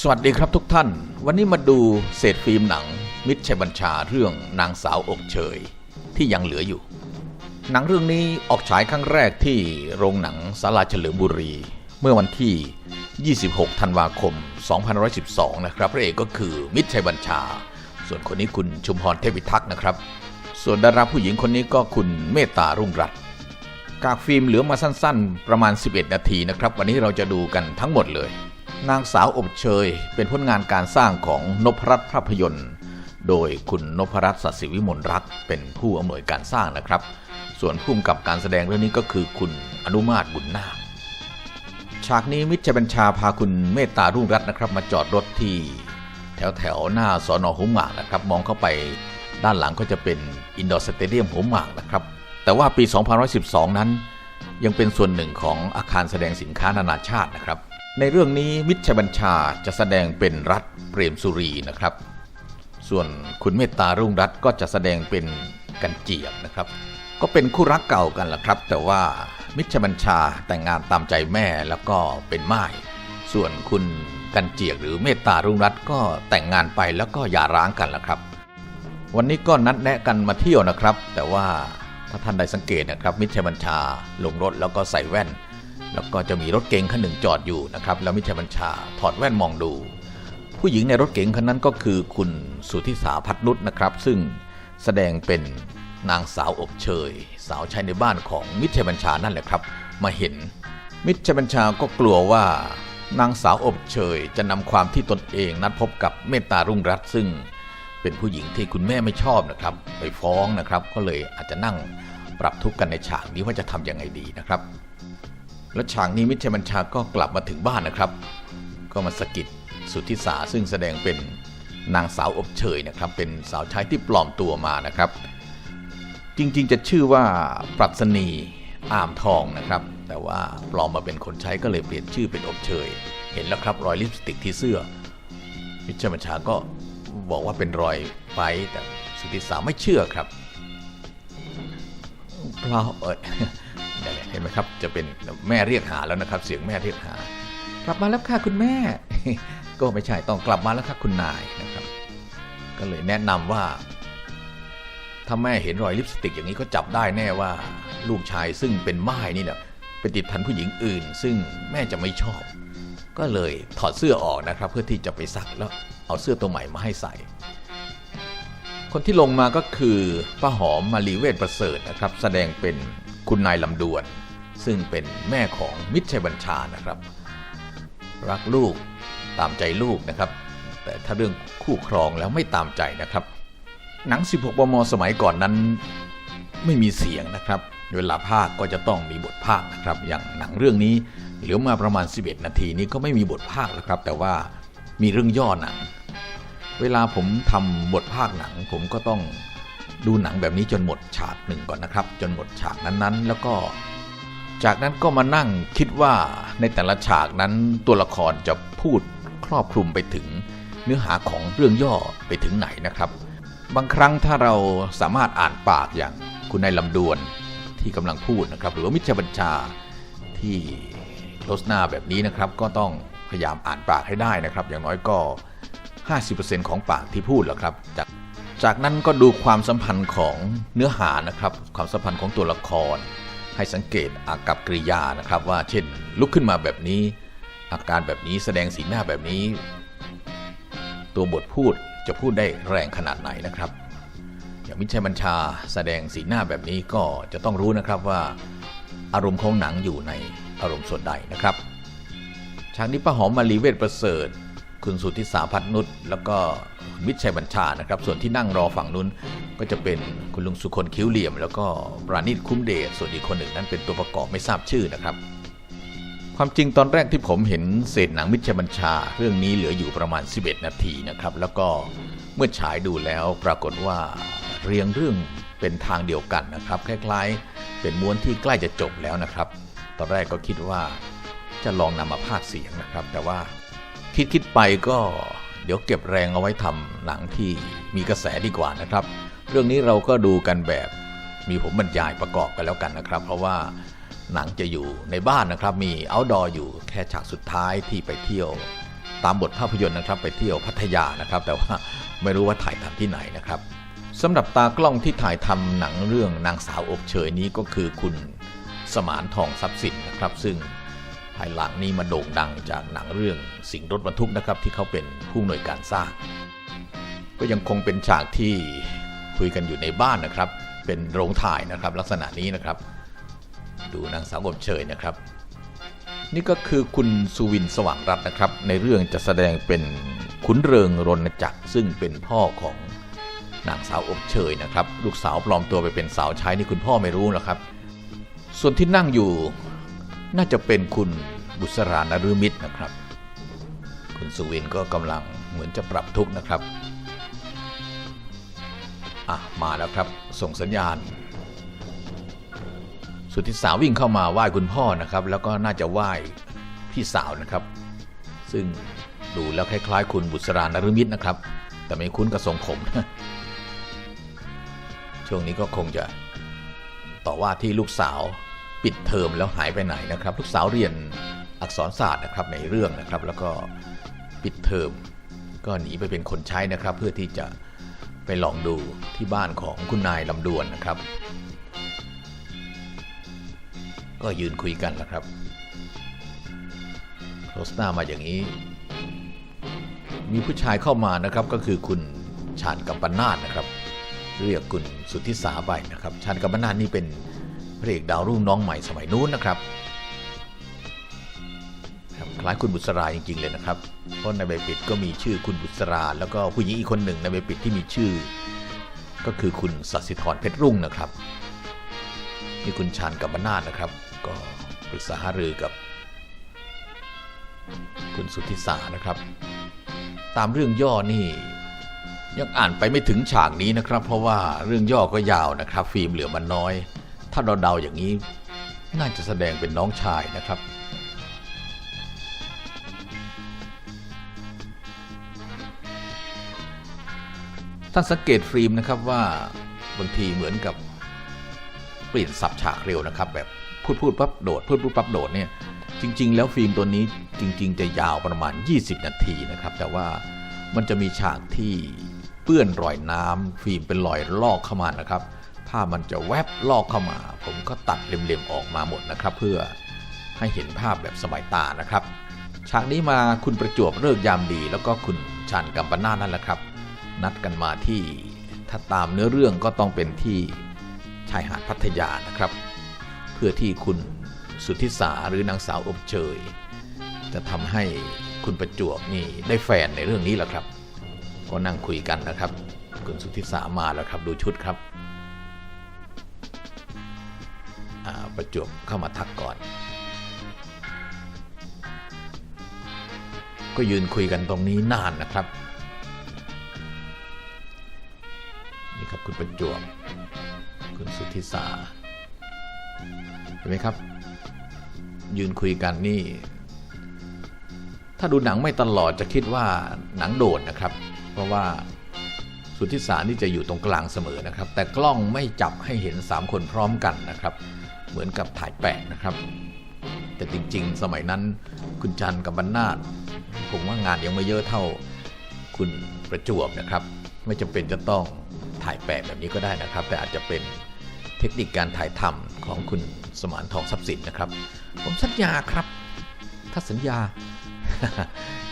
สวัสดีครับทุกท่าน วันนี้มาดูเศษฟิล์มหนัง มิตรชัยบัญชาเรื่องนางสาวอกเชยที่ยังเหลืออยู่ หนังเรื่องนี้ออกฉายครั้งแรกที่โรงหนังสาราเฉลิมบุรี เมื่อวันที่ 26 ธันวาคม 2512 นะครับ พระเอกก็คือมิตรชัยบัญชา ส่วนคนนี้คุณชุมพรเทพิทักษ์นะครับ ส่วนดาราผู้หญิงคนนี้ก็คุณเมตตารุ่งรัตน์กากฟิล์มเหลือมาสั้นๆ ประมาณ 11 นาทีนะครับ วันนี้เราจะดูกันทั้งหมดเลย นางสาวอบเชย เป็นผลงานการสร้างของนพรัตน์ภาพยนตร์ โดยคุณนพรัตน์สัตย์ศิวิมลรักษ์เป็นผู้อำนวยการสร้างนะครับ ส่วนผู้กำกับการแสดงเรื่องนี้ก็คือคุณอนุมาตบุญนาคฉากนี้มิตรบัญชาพาคุณเมตตารุ่งรัตน์นะครับ มาจอดรถที่ แถวแถวๆหน้าสอนอหัวหมากนะครับ มองเข้าไปด้านหลังก็จะเป็นอินดอร์สเตเดียมหัวหมากนะครับ แต่ว่าปี 2012 นั้น ยังเป็นส่วนหนึ่งของอาคารแสดงสินค้านานาชาตินะครับ ในเรื่องนี้มิตรชัยบัญชาจะแสดงเป็นรัฐเปรมสุรีนะครับ ส่วนคุณเมตตารุ่งรัตก็จะแสดงเป็นกันเจียบนะครับ ก็เป็นคู่รักเก่ากันแหละครับ แต่ว่ามิตรชัยบัญชาแต่งงานตามใจแม่แล้วก็เป็นม่าย ส่วนคุณกันเจียกหรือเมตตารุ่งรัตก็แต่งงานไปแล้วก็หย่าร้างกันแล้วครับ วันนี้ก็นัดแนะกันมาเที่ยวนะครับ แต่ว่าถ้าท่านได้สังเกตนะครับ มิตรชัยบัญชาลงรถแล้วก็ใส่แว่น แล้วก็จะมีรถเก๋งคันหนึ่งจอดอยู่นะครับแล้วมิชัยบัญชาถอดแว่นมองดู ผู้หญิงในรถเก๋งคันนั้นก็คือคุณสุทธิสาพัฒนุษนะครับ ซึ่งแสดงเป็นนางสาวอบเชย สาวใช้ในบ้านของมิชัยบัญชานั่นแหละครับ มาเห็น มิชัยบัญชาก็กลัวว่านางสาวอบเชยจะนำความที่ตนเองนัดพบกับเมตตารุ่งรัตน์ซึ่งเป็นผู้หญิงที่คุณแม่ไม่ชอบนะครับ ไปฟ้องนะครับ ก็เลยอาจจะนั่งปรับทุกข์กันในฉากนี้ว่าจะทำยังไงดีนะครับ และฉากนี้มิตรชัยบัญชาก็กลับมาถึงบ้านนะครับ ก็มาสะกิดสุทธิสาซึ่งแสดงเป็นนางสาวอบเชยนะครับ เป็นสาวใช้ที่ปลอมตัวมานะครับ จริงๆจะชื่อว่าปรัชนีอามทองนะครับ แต่ว่าปลอมมาเป็นคนใช้ก็เลยเปลี่ยนชื่อเป็นอบเชย เห็นแล้วครับรอยลิปสติกที่เสื้อ มิตรชัยบัญชาก็บอกว่าเป็นรอยไฟแต่สุทธิสาไม่เชื่อครับเปล่าเอยนั่นแหละ ห็นไหมครับจะเป็นแม่เรียกหาแล้วนะครับ เสียงแม่เรียกหา กลับมาแล้วค่ะคุณแม่ ก็ไม่ใช่ต้องกลับมาแล้วค่ะคุณนายนะครับ ก็เลยแนะนำว่า ถ้าแม่เห็นรอยลิปสติกอย่างนี้ก็จับได้แน่ว่า ลูกชายซึ่งเป็นม่ายนี่แหละไปติดพันผู้หญิงอื่น ซึ่งแม่จะไม่ชอบ ก็เลยถอดเสื้อออกนะครับ เพื่อที่จะไปซักแล้วเอาเสื้อตัวใหม่มาให้ใส่คนที่ลงมาก็คือป้าหอมมารีเวทประเสริฐนะครับ แสดงเป็นคุณนายลำดวน ซึ่งเป็นแม่ของมิตรชัยบัญชานะครับ รักลูกตามใจลูกนะครับ แต่ถ้าเรื่องคู่ครองแล้วไม่ตามใจนะครับ หนัง 16 บม สมัยก่อนนั้นไม่มีเสียงนะครับ เวลาภาคก็จะต้องมีบทภาคนะครับ อย่างหนังเรื่องนี้เหลือมาประมาณ 11 นาทีนี้ก็ไม่มีบทภาคแล้วครับ แต่ว่ามีเรื่องย่อหนัง เวลาผมทำบทภาคหนัง ผมก็ต้องดูหนังแบบนี้จนหมดฉากหนึ่งก่อนนะครับ จนหมดฉากนั้นๆ แล้วก็ จากนั้นก็มานั่งคิดว่าในแต่ละฉากนั้นตัวละครจะพูดครอบคลุมไปถึงเนื้อหาของเรื่องย่อไปถึงไหนนะครับ บางครั้งถ้าเราสามารถอ่านปากอย่างคุณนายลำดวนที่กำลังพูดนะครับ หรือว่ามิตรบัญชาที่โลสหน้าแบบนี้นะครับ ก็ต้องพยายามอ่านปากให้ได้นะครับ อย่างน้อยก็ 50%ของปากที่พูดแหละครับ จากจากนั้นก็ดูความสัมพันธ์ของเนื้อหานะครับ ความสัมพันธ์ของตัวละคร ให้สังเกตอากับกริยานะครับว่าเช่น ลุกขึ้นมาแบบนี้ อาการแบบนี้แสดงสีหน้าแบบนี้ ตัวบทพูดจะพูดได้แรงขนาดไหนนะครับ อย่างมิชัยบัญชาแสดงสีหน้าแบบนี้ก็จะต้องรู้นะครับว่า อารมณ์ของหนังอยู่ในอารมณ์ส่วนใดนะครับ ฉากนี้ป้าหอมมารีเวทประเสริฐ คุณสุทธิสาพัฒนุชแล้วก็มิตรชัยบัญชานะครับ ส่วนที่นั่งรอฝั่งนู้นก็จะเป็นคุณลุงสุคนคิ้วเหลี่ยม แล้วก็ปราณีตคุ้มเดชส่วนอีกคนหนึ่งนั้นเป็นตัวประกอบไม่ทราบชื่อนะครับ ความจริงตอนแรกที่ผมเห็นเศษหนังมิตรชัยบัญชา เรื่องนี้เหลืออยู่ประมาณ 11 นาทีนะครับ แล้วก็เมื่อฉายดูแล้วปรากฏว่าเรียงเรื่องเป็นทางเดียวกันนะครับคล้ายๆ เป็นม้วนที่ใกล้จะจบแล้วนะครับ ตอนแรกก็คิดว่าจะลองนำมาพากเสียงนะครับ แต่ว่า คิดคิดไปก็เดี๋ยวเก็บแรงเอาไว้ทำหนังที่มีกระแสดีกว่านะครับ เรื่องนี้เราก็ดูกันแบบมีผมบรรยายประกอบกันแล้วกันนะครับ เพราะว่าหนังจะอยู่ในบ้านนะครับ มี outdoor อยู่แค่ฉากสุดท้ายที่ไปเที่ยวตามบทภาพยนตร์นะครับ ไปเที่ยวพัทยานะครับ แต่ว่าไม่รู้ว่าถ่ายทำที่ไหนนะครับสำหรับตากล้องที่ถ่ายทำหนังเรื่องนางสาวอบเชยนี้ก็คือคุณสมานทองทรัพย์สินนะครับ ซึ่ง ภายหลังนี้มาโด่งดังจากหนังเรื่องสิงรถบรรทุกนะครับที่เขาเป็นผู้อำนวยการสร้าง ก็ยังคงเป็นฉากที่คุยกันอยู่ในบ้านนะครับ เป็นโรงถ่ายนะครับ ลักษณะนี้นะครับ ดูนางสาวอบเชยนะครับ นี่ก็คือคุณสุวินสว่างรัตน์นะครับ ในเรื่องจะแสดงเป็นขุนเริงรณจักรซึ่งเป็นพ่อของนางสาวอบเชยนะครับ ลูกสาวปลอมตัวไปเป็นสาวใช้นี่คุณพ่อไม่รู้นะครับ ส่วนที่นั่งอยู่ น่าจะเป็นคุณบุษรานฤมิตรนะครับ คุณสุวินก็กำลังเหมือนจะปรับทุกนะครับอะมาแล้วครับ ส่งสัญญาณ สุธิสาววิ่งเข้ามาไหว้คุณพ่อนะครับ แล้วก็น่าจะไหว้พี่สาวนะครับ ซึ่งดูแล้วคล้ายๆ คุณบุษรานฤมิตรนะครับ แต่ไม่คุ้นกับทรงผมช่วงนี้ก็คงจะต่อว่าที่ลูกสาว ปิดเทอมแล้วหายไปไหนนะครับ ลูกสาวเรียนอักษรศาสตร์นะครับในเรื่องนะครับ แล้วก็ปิดเทอมก็หนีไปเป็นคนใช้นะครับ เพื่อที่จะไปลองดูที่บ้านของคุณนายลำดวนนะครับ ก็ยืนคุยกันแล้วครับโรสตามาอย่างนี้ มีผู้ชายเข้ามานะครับก็คือคุณชาญกัมปนาตนะครับ เรียกคุณสุทธิสาไปนะครับ ชาญกัมปนาตนี่เป็น ระเอกดาวรุ่งน้องใหม่สมัยนู้นนะครับคล้ายคุณบุษราจริงๆเลยนะครับ เพราะในใบปิดก็มีชื่อคุณบุษรา แล้วก็ผู้หญิงอีกคนหนึ่งในใบปิดที่มีชื่อ ก็คือคุณสัสิธรเพชรรุ่งนะครับนี่คุณชาญกัมปนาตนะครับ ก็ปรึกษาหารือกับ คุณสุทธิสานะครับ ตามเรื่องย่อนี่ยังอ่านไปไม่ถึงฉากนี้นะครับ เพราะว่าเรื่องย่อก็ยาวนะครับ ฟิล์มเหลือมันน้อย ถ้าเราเดาอย่างนี้ น่าจะแสดงเป็นน้องชายนะครับ ท่านสังเกตฟิล์มนะครับว่าบางทีเหมือนกับเปลี่ยนสับฉากเร็วนะครับ แบบพูดพูดปั๊บโดดพูดพูดปั๊บโดดเนี่ยจริง ๆ แล้วฟิล์มตัวนี้จริง ๆ จะยาวประมาณ 20 นาทีนะครับ แต่ว่ามันจะมีฉากที่เปื้อนรอยน้ำฟิล์มเป็นรอยลอกเข้ามานะครับ ภามันจะแวบลอกเข้ามา ผมก็ตัดเล็มๆออกมาหมดนะครับ เพื่อให้เห็นภาพแบบสบายตานะครับ ฉากนี้มาคุณประจวบเลิกยามดี แล้วก็คุณชันกัมปนาทนั่นแหละครับ นัดกันมาที่ถ้าตามเนื้อเรื่องก็ต้องเป็นที่ชายหาดพัทยานะครับ เพื่อที่คุณสุทธิสาหรือนางสาวอบเชย จะทำให้คุณประจวบนี่ได้แฟนในเรื่องนี้แหละครับ ก็นั่งคุยกันนะครับ คุณสุทธิสามาแล้วครับดูชุดครับ ประจวบเข้ามาทักก่อน ก็ยืนคุยกันตรงนี้นานนะครับนี่ครับคุณประจวบคุณสุธิสาเห็นไหมครับ ยืนคุยกันนี่ ถ้าดูหนังไม่ตลอดจะคิดว่าหนังโดดนะครับ เพราะว่าสุทธิสานี่จะอยู่ตรงกลางเสมอนะครับ แต่กล้องไม่จับให้เห็น 3 คนพร้อมกันนะครับ เหมือนกับถ่ายแปะนะครับ แต่จริงๆ สมัยนั้นคุณจันทร์กับบรรนาถผมว่างานยังไม่เยอะเท่าคุณประจวบนะครับ ไม่จำเป็นจะต้องถ่ายแปะแบบนี้ก็ได้นะครับ แต่อาจจะเป็นเทคนิคการถ่ายทำของคุณสมานทองทรัพย์สินนะครับ ผมสัญญาครับ ถ้าสัญญา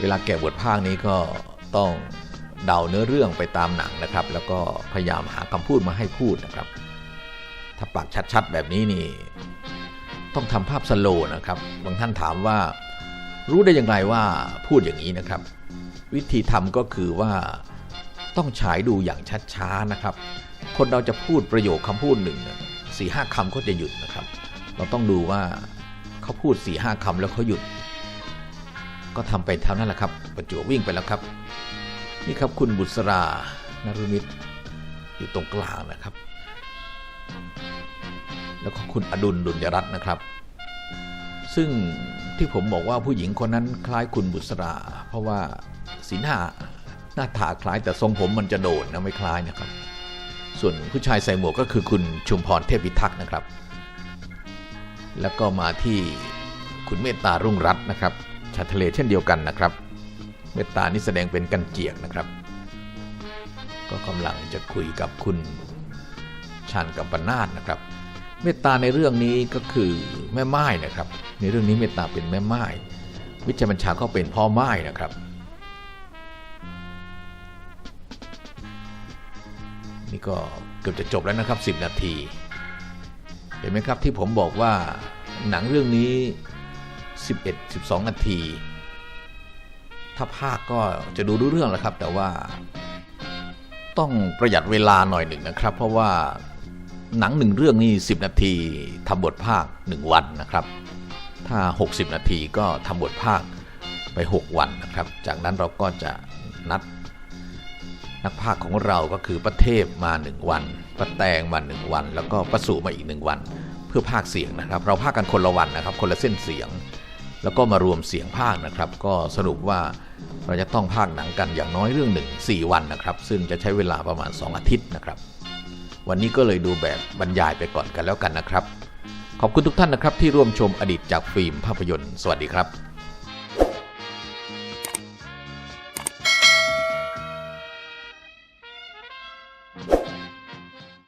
เวลาแกะบทภาคนี้ก็ต้องเดาเนื้อเรื่องไปตามหนังนะครับ แล้วก็พยายามหาคำพูดมาให้พูดนะครับาปากชัด ๆ แบบนี้นี่ ต้องทำภาพสโลนะครับ บางท่านถามว่า รู้ได้อย่างไรว่าพูดอย่างนี้นะครับ วิธีทำก็คือว่าต้องฉายดูอย่างช้าๆนะครับ คนเราจะพูดประโยคคำพูดหนึ่งสี่ห้าคำก็จะหยุดนะครับ เราต้องดูว่าเขาพูดสี่ห้าคำแล้วเขาหยุด ก็ทำไปเท่านั้นแหละครับ ประจวบวิ่งไปแล้วครับ นี่ครับคุณบุษรานรุมิตรอยู่ตรงกลางนะครับ แล้วก็คุณอดุลดุลยรัตน์นะครับ ซึ่งที่ผมบอกว่าผู้หญิงคนนั้นคล้ายคุณบุษรา เพราะว่าสีหน้าหน้าตาคล้ายแต่ทรงผมมันจะโดดนะไม่คล้ายนะครับ ส่วนผู้ชายใส่หมวกก็คือคุณชุมพรเทพพิทักษ์นะครับ แล้วก็มาที่คุณเมตตารุ่งรัตน์นะครับ ชาทะเลเช่นเดียวกันนะครับ เมตตานี่แสดงเป็นกันเจียกนะครับ ก็กำลังจะคุยกับคุณชาญกัมปนาตนะครับ เมตตาในเรื่องนี้ก็คือแม่ไม้นะครับ ในเรื่องนี้เมตตาเป็นแม่ไม้วิจารบัญชาก็เป็นพ่อไม้นะครับนี่ก็เกือบจะจบแล้วนะครับ 10 นาที เห็นไหมครับที่ผมบอกว่าหนังเรื่องนี้ 11 12 นาที ถ้าภาคก็จะดูรู้เรื่องแหละครับ แต่ว่าต้องประหยัดเวลาหน่อยหนึ่งนะครับ เพราะว่า หนังหนึ่งเรื่องนี่10 นาทีทำบทภาค 1 วันนะครับ ถ้า 60 นาทีก็ทำบทภาคไป 6 วันนะครับ จากนั้นเราก็จะนัดนักภาคของเราก็คือประเทพมา 1 วันประแตงมา 1 วัน แล้วก็ประสูมาอีก 1 วัน เพื่อภาคเสียงนะครับ เราภาคกันคนละวันนะครับ คนละเส้นเสียง แล้วก็มารวมเสียงภาคนะครับ ก็สรุปว่าเราจะต้องภาคหนังกันอย่างน้อยเรื่องหนึ่ง4วันนะครับ ซึ่งจะใช้เวลาประมาณ 2 อาทิตย์นะครับ วันนี้ก็เลยดูแบบบรรยายไปก่อนกันแล้วกันนะครับ ขอบคุณทุกท่านนะครับที่ร่วมชมอดีตจากฟิล์มภาพยนตร์ สวัสดีครับ